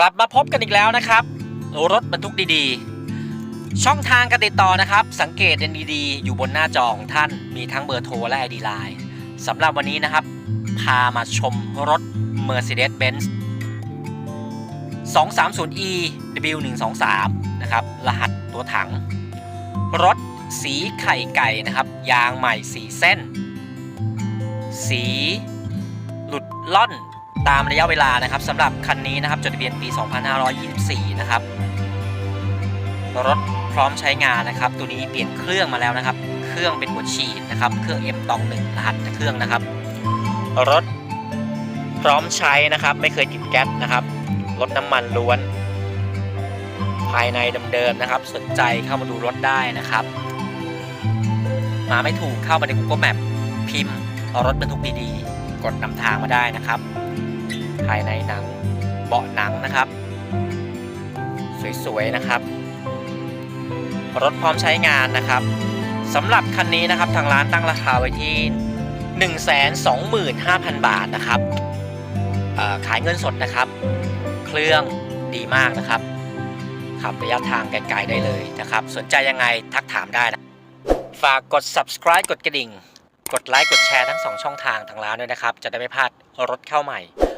กลับมาพบกันอีกแล้วนะครับ รถบรรทุกดีๆ ช่องทางการติดต่อนะครับ สังเกตกันดีๆ อยู่บนหน้าจอของท่านมีทั้งเบอร์โทรและ ID Line สำหรับวันนี้นะครับ พามาชมรถ Mercedes-Benz 230e W123 นะครับ รหัสตัวถัง รถสีไข่ไก่นะครับ ยางใหม่4เส้น สีหลุดล่อน ตามระยะเวลานะครับสำหรับคันนี้นะครับจดทะเบียนปี 2524 นะครับรถพร้อมใช้งานนะครับ ตัวนี้เปลี่ยนเครื่องมาแล้วนะครับ เครื่องเป็นหัวฉีดนะครับ เครื่อง M ตองหนึ่งรหัสเครื่องนะครับ รถพร้อมใช้นะครับ ไม่เคยติดแก๊สนะครับ รถน้ำมันล้วน ภายในเดิมๆนะครับ สนใจเข้ามาดูรถได้นะครับ มาไม่ถูกเข้ามาใน Google Map พิมพ์รถบรรทุกดีๆ กดนำทางมาได้นะครับ ภายในหนังเบาะหนังนะครับ สวยๆนะครับ รถพร้อมใช้งานนะครับสำหรับคันนี้นะครับทางร้านตั้งราคาไว้ที่ 125,000 บาทนะครับขายเงินสดนะครับ เครื่องดีมากนะครับขับระยะทางไกลๆได้เลยนะครับ สนใจยังไงทักถามได้นะ ฝากกด subscribe กดกระดิ่ง กดไลค์กดแชร์ทั้ง2ช่องทางทางร้านด้วยนะครับ จะได้ไม่พลาดรถเข้าใหม่